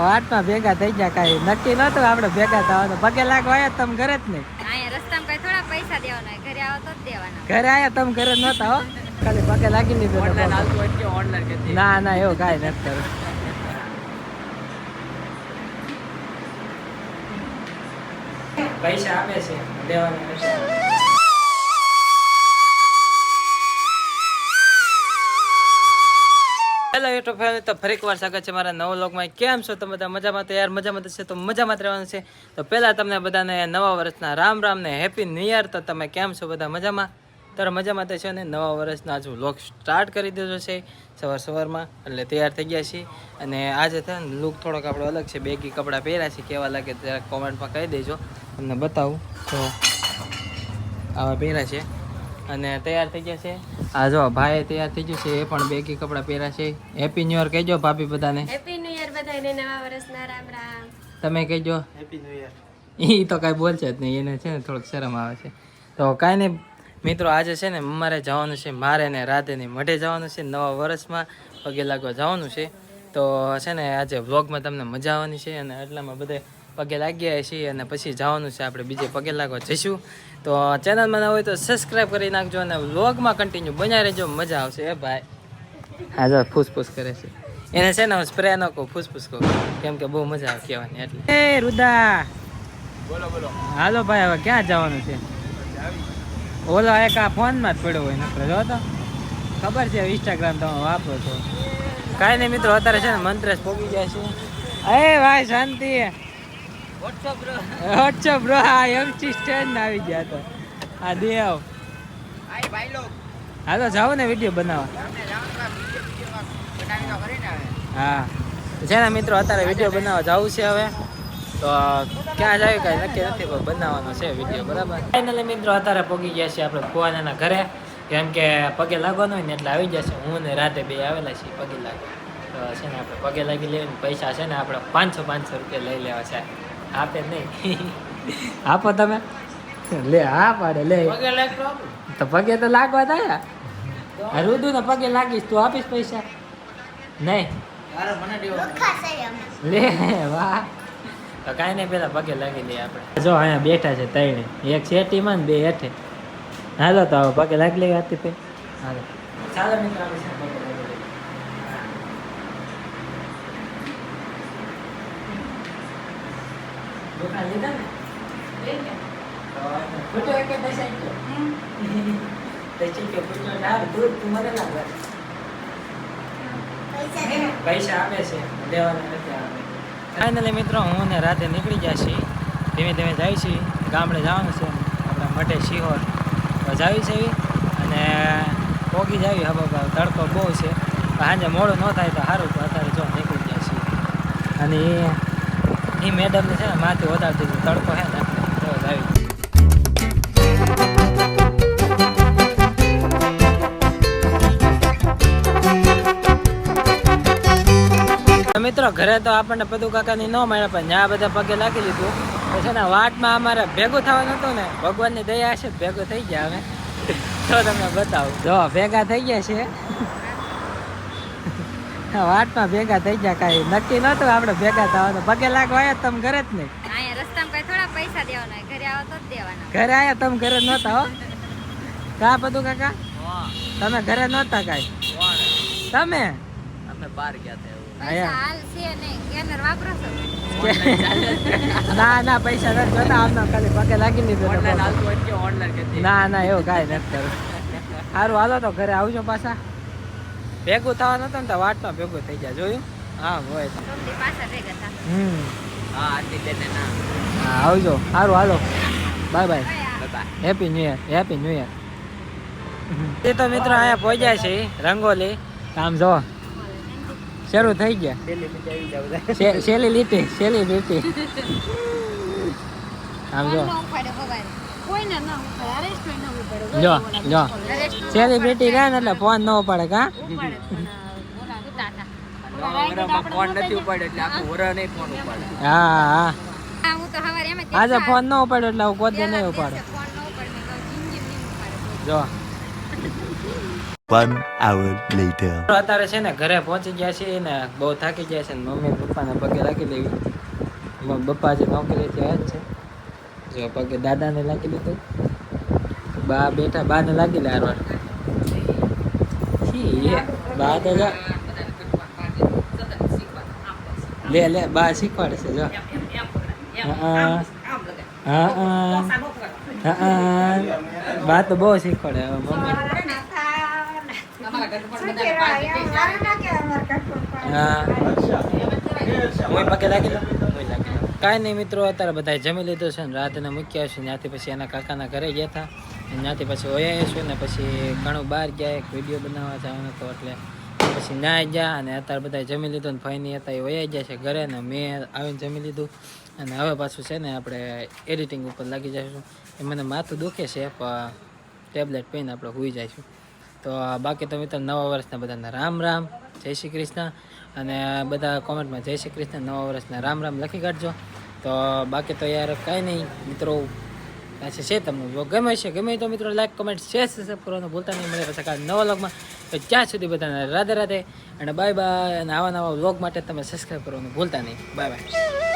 વાટમાં ભેગા થઈ ગયા કાંઈ. નક્કી નહોતું આપણે ભેગા થવાનું. પગે લાગવા તમે ઘરે જ નહીં. રસ્તામાં કઈ થોડા પૈસા દેવાના. ઘરે આવો તો જ દેવાના. ઘરે આવ્યા તમે ઘરે જ નહોતા હો. ખાલી પગે લાગી લીધું. ના ના એવું કાંઈ નથી પૈસા આપે છે દેવાના હેલો યુટ્યુબ ફેમિલી તો ફરી એકવાર સ્વાગત છે મારા નવો લોકમાં કેમ છો? તો બધા મજામાં તો યાર મજામાં છે, તો મજામાં રહેવાનું છે. તો પહેલાં તમને બધાને નવા વર્ષના રામ રામ ને હેપી ન્યૂ યર તો તમે કેમ છો બધા મજામાં? તારા મજામાં તો છે ને? નવા વર્ષના હજુ લોક સ્ટાર્ટ કરી દીધો છે સવાર સવારમાં. એટલે તૈયાર થઈ ગયા છીએ. અને આજે થાય લુક થોડોક આપણો અલગ છે. બેગી કપડાં પહેર્યા છે. કેવા લાગે ત્યારે કોમેન્ટમાં કહી દેજો. તમને બતાવું. તો આવા પહેર્યા છે. અને તૈયાર થઈ ગયા છે. આ જો ભાઈ તૈયાર થઈ ગયો છે એ પણ બેગી કપડાં પહેર્યા છે. હેપી ન્યુ યર કહેજો ભાભી બધાને. હેપી ન્યુ યર બધાને નવા વર્ષના રામ રામ. તમે કહેજો. હેપી ન્યુ યર એ તો કાંઈ બોલશે જ નહીં એને છે ને થોડુંક શરમ આવે છે. તો કાંઈ નહીં મિત્રો આજે છે ને અમારે જવાનું છે મારે ને રાધેની મઢે જવાનું છે નવા વર્ષમાં પગે લાગવા જવાનું છે. તો છે ને આજે વ્લોગમાં તમને મજા આવવાની છે અને એટલામાં બધે પગે લાગ્યા છીએ અને પછી જવાનું છે આપણે બીજે પગે લાગવા જઈશું. તો ચેનલમાં ના હોય તો સબસ્ક્રાઈબ કરી નાખજો અને વ્લોગમાં કન્ટિન્યુ બનાવી રહેજો. મજા આવશે. એ ભાઈ. હા જો ફૂસફૂસ કરે છે. એને છે ને સ્પ્રે ન કહું ફૂસફૂસ કહું કેમ કે બહુ મજા આવે કહેવાની એટલે. એ રુદા. બોલો બોલો. હાલો ભાઈ હવે ક્યાં જવાનું છે? ઓલો એક આ ફોનમાં જ પડ્યો હોય નકરો જો તો. ખબર છે ઇન્સ્ટાગ્રામ તમે વાપરો છો. કાંઈ નહીં મિત્રો અત્યારે છે ને મંત્રેશ પોગી જાય છે. એ ભાઈ શાંતિ. વોટ્સઅપ બ્રો હા યંગસ્ટી સ્ટેન્ડ આવી ગયા તો આ દેવ તો જાઓ ને વીડિયો બનાવવા હા છે ને મિત્રો અત્યારે વીડિયો બનાવવા જવું છે હવે તો ક્યાં જાય કાંઈ નક્કી નથી પણ બનાવવાનો છે વીડિયો બરાબર ફાઇનલી મિત્રો અત્યારે પગી ગયા છે આપણે ફુવાનાના ઘરે કેમ કે પગે લાગવાનું હોય ને એટલે આવી જશે હું ને રાતે બે આવેલા છીએ પગે લાગવા તો છે ને આપણે પગે લાગી લેવાની પૈસા છે ને આપણે પાંચસો પાંચસો રૂપિયા લઈ લેવા છે આપે નહીં. આપો તમે. લે હા પાડે લે. તો પગે તો લાગવા થાય રૂદુ ને પગે લાગીશ તું આપીશ પૈસા? નહીં. લે વાહ. તો કાંઈ નહીં પેલા પગે લાગી દઈએ આપણે. જો અહીંયા બેઠા છે ત્રણે. એક શેટીમાં ને બે હેઠે. હાલો તો હવે પગે લાગી લઈએ હાથી હાલો. ચાલો મિત્રો આપણે છે ને પગે લાગી લઈએ. હા. લીધા ને? એક પૈસા ફૂટો ના તું મને આપે છે દેવાના નથી આપે. ફાઇનલી મિત્રો હું ને રાતે નીકળી ગયા છીએ. ધીમે ધીમે જાય છીએ. ગામડે જવાનું છે. આપણે મટે શિહોર. તો જાવી છે એવી. અને પોગી જાવી હવે તડકો બહુ છે. સાંજે મોડું ન થાય તો સારું અત્યારે જો નીકળી ગયા છીએ. અને એ મેડમને છે ને માથે વધારતી હતી તડકો છે ને જાવી મિત્રો, ઘરે તો આપણને પદુ કાકાની ન મળ્યા પણ જ્યાં બધા પગે લાગી લીધું. તો છે ને, વાટમાં અમારે ભેગું થવાનું હતું ને, ભગવાનની દયા છે, ભેગું થઈ ગયા અમે તો તમને બતાવું. જો, ભેગા થઈ ગયા છે વાટમાં ભેગા થઈ ગયા કાંઈ. નક્કી નહોતું આપણે ભેગા થવાનું. પગે લાગવા આવ્યા તમે ઘરે જ નહીં. રસ્તામાં થોડા પૈસા દેવાના ઘરે આવો તો દેવાના. ઘરે આવ્યા તમે ઘરે નહોતા હો. કા બધું કાકા? તમે ઘરે નહોતા કાંઈ? તમે? અમે બહાર ગયા હતા ના ના પૈસા નથી જોતા. આમનો ખાલી પગે લાગી લીધું ના ના એવું કાંઈ નથી સારું હાલો તો ઘરે આવજો પાછા. ભેગું થવાનું હતું ને તો વાટમાં ભેગું થઈ જાય જોયું? હા હોય. હમ. હા આવજો. સારું હાલો. Bye bye. Happy new year happy new year એ તો મિત્રો અહીંયા પહોંચ્યા છે રંગોલી. આમ જો. શરૂ થઈ ગયા. શેલી લીટી શેલી લીટી. આમ જો. ઉપાડે ઉપાડે. ઉપાડે. જો જો સેલિબ્રિટી રહે ને એટલે ફોન ન ઉપાડે કા ઉપાડે. ઉપાડે હા હા હા, હું તો હવારે એમ જ આજે ફોન ન ઉપાડ્યો એટલે હું પોતે નહીં ઉપાડે ઉપાડે. ઉપાડે. જો One hour later. અત્યારે છે ને ઘરે પહોંચી ગયા છે ને બહુ થાકી ગયા છે મમ્મી પપ્પાને પગે લાગી દેવી મ- પપ્પા જે નોકરી ત્યાં જ છે જો પગે દાદાને લાગી લીધું બા બેઠા બાને લાગી લે હારવાર છી, એ બા તો જા. લે લે બા શીખવાડે છે જો. હા હા. હા હા. બા તો બહુ શીખવાડે હવે મમ્મી. હા. હું પગે લાગી લો કાંઈ નહીં મિત્રો, અત્યારે બધા જમી લીધું છે ને રાતને મૂક્યા છે. ત્યાંથી પછી એના કાકાના ઘરે ગયા હતા. ત્યાંથી પછી ઓયા છું ને પછી ઘણું બહાર ગયા, એક વીડિયો બનાવવા જવાનો હતો એટલે પછી ના ગયા અને અત્યારે બધા જમી લીધું ને ફાઈની હતા એ ઓયા ગયા છે ઘરે ને મેં આવીને જમી લીધું. અને હવે પાછું છે ને આપણે એડિટિંગ ઉપર લાગી જઈશું. એ મને માથું દુખે છે, પણ ટેબ્લેટ પીને આપણે હોઈ જઈશું. તો બાકી તો મિત્રો નવા વર્ષના બધાને રામ રામ. જય શ્રી કૃષ્ણ. અને બધા કોમેન્ટમાં જય શ્રી કૃષ્ણ, નવા વર્ષના રામ રામ લખી કાઢજો. તો બાકી તો યાર કાંઈ નહીં, મિત્રો. પાછા છે તમને ગમે છે ગમે તો મિત્રો લાઈક કમેન્ટ શેર સબસ્ક્રાઈબ કરવાનું ભૂલતા નહીં. મળે પછી કાલે નવા વ્લોગમાં તો ત્યાં સુધી બધાને રાધે રાધે. અને બાય બાય અને આવા નવા વ્લોગ માટે તમે સબસ્ક્રાઈબ કરવાનું ભૂલતા નહીં. Bye bye